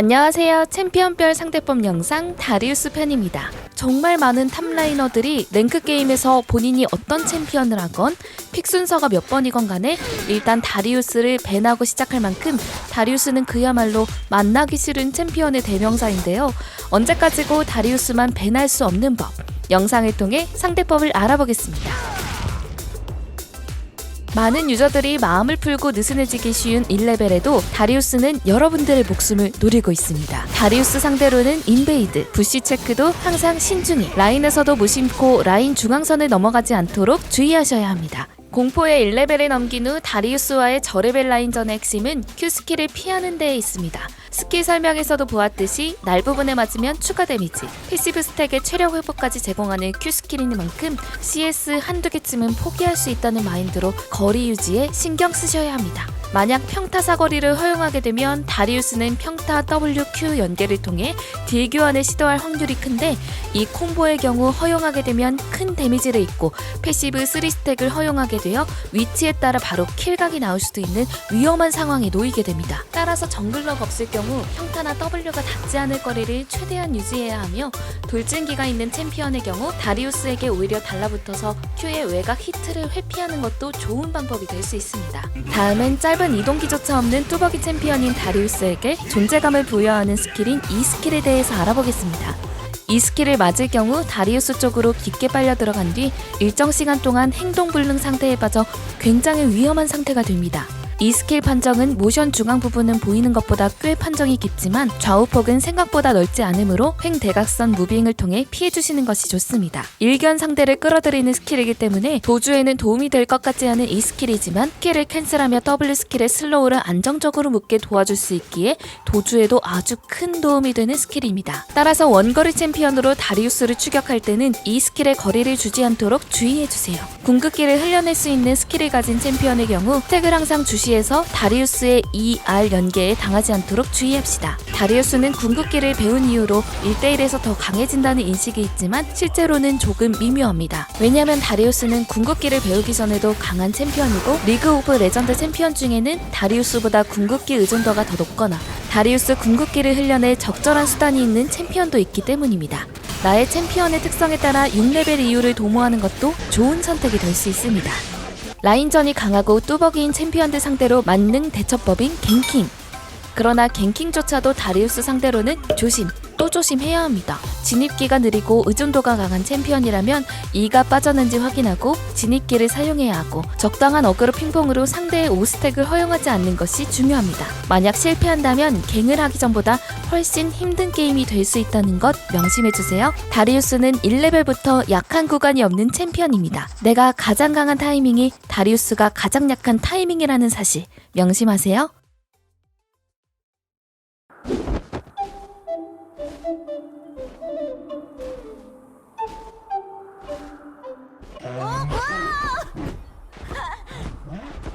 안녕하세요. 챔피언별 상대법 영상 다리우스 편입니다. 정말 많은 탑라이너들이 랭크 게임에서 본인이 어떤 챔피언을 하건 픽 순서가 몇 번이건 간에 일단 다리우스를 밴하고 시작할 만큼 다리우스는 그야말로 만나기 싫은 챔피언의 대명사인데요. 언제까지고 다리우스만 밴할 수 없는 법. 영상을 통해 상대법을 알아보겠습니다. 많은 유저들이 마음을 풀고 느슨해지기 쉬운 1레벨에도 다리우스는 여러분들의 목숨을 노리고 있습니다. 다리우스 상대로는 인베이드, 부시 체크도 항상 신중히 라인에서도 무심코 라인 중앙선을 넘어가지 않도록 주의하셔야 합니다. 공포의 1레벨을 넘긴 후 다리우스와의 저레벨 라인전의 핵심은 Q스킬을 피하는 데에 있습니다. 스킬 설명에서도 보았듯이 날 부분에 맞으면 추가 데미지, 패시브 스택의 체력 회복까지 제공하는 Q스킬인 만큼 CS 한두 개쯤은 포기할 수 있다는 마인드로 거리 유지에 신경 쓰셔야 합니다. 만약 평타 사거리를 허용하게 되면 다리우스는 평타 WQ 연계를 통해 딜 교환을 시도할 확률이 큰데 이 콤보의 경우 허용하게 되면 큰 데미지를 입고 패시브 3스택을 허용하게 되어 위치에 따라 바로 킬각이 나올 수도 있는 위험한 상황에 놓이게 됩니다. 따라서 정글러가 없을 경우 평타나 W가 닿지 않을 거리를 최대한 유지해야 하며 돌진기가 있는 챔피언의 경우 다리우스에게 오히려 달라붙어서 Q의 외곽 히트를 회피하는 것도 좋은 방법이 될 수 있습니다. 다음은 짧은 이동기조차 없는 뚜벅이 챔피언인 다리우스에게 존재감을 부여하는 스킬인 이 스킬에 대해서 알아보겠습니다. 이 스킬을 맞을 경우 다리우스 쪽으로 깊게 빨려 들어간 뒤 일정 시간 동안 행동 불능 상태에 빠져 굉장히 위험한 상태가 됩니다. 이 스킬 판정은 모션 중앙 부분은 보이는 것보다 꽤 판정이 깊지만 좌우폭은 생각보다 넓지 않으므로 횡 대각선 무빙을 통해 피해주시는 것이 좋습니다. 일견 상대를 끌어들이는 스킬이기 때문에 도주에는 도움이 될 것 같지 않은 이 스킬이지만 스킬을 캔슬하며 W 스킬의 슬로우를 안정적으로 묶게 도와줄 수 있기에 도주에도 아주 큰 도움이 되는 스킬입니다. 따라서 원거리 챔피언으로 다리우스를 추격할 때는 이 스킬의 거리를 주지 않도록 주의해주세요. 궁극기를 흘려낼 수 있는 스킬을 가진 챔피언의 경우 스택을 항상 주시 해서 다리우스의 ER 연계에 당하지 않도록 주의합시다. 다리우스는 궁극기를 배운 이후로 1대1에서 더 강해진다는 인식이 있지만 실제로는 조금 미묘합니다. 왜냐하면 다리우스는 궁극기를 배우기 전에도 강한 챔피언이고 리그 오브 레전드 챔피언 중에는 다리우스보다 궁극기 의존도가 더 높거나 다리우스 궁극기를 흘려낼 적절한 수단이 있는 챔피언도 있기 때문입니다. 나의 챔피언의 특성에 따라 6레벨 이후를 도모하는 것도 좋은 선택이 될 수 있습니다. 라인전이 강하고 뚜벅이인 챔피언들 상대로 만능 대처법인 갱킹. 그러나 갱킹조차도 다리우스 상대로는 조심, 또 조심해야 합니다. 진입기가 느리고 의존도가 강한 챔피언이라면 이가 빠졌는지 확인하고 진입기를 사용해야 하고 적당한 어그로 핑퐁으로 상대의 5스택을 허용하지 않는 것이 중요합니다. 만약 실패한다면 갱을 하기 전보다 훨씬 힘든 게임이 될 수 있다는 것 명심해주세요. 다리우스는 1레벨부터 약한 구간이 없는 챔피언입니다. 내가 가장 강한 타이밍이 다리우스가 가장 약한 타이밍이라는 사실 명심하세요. Thank you.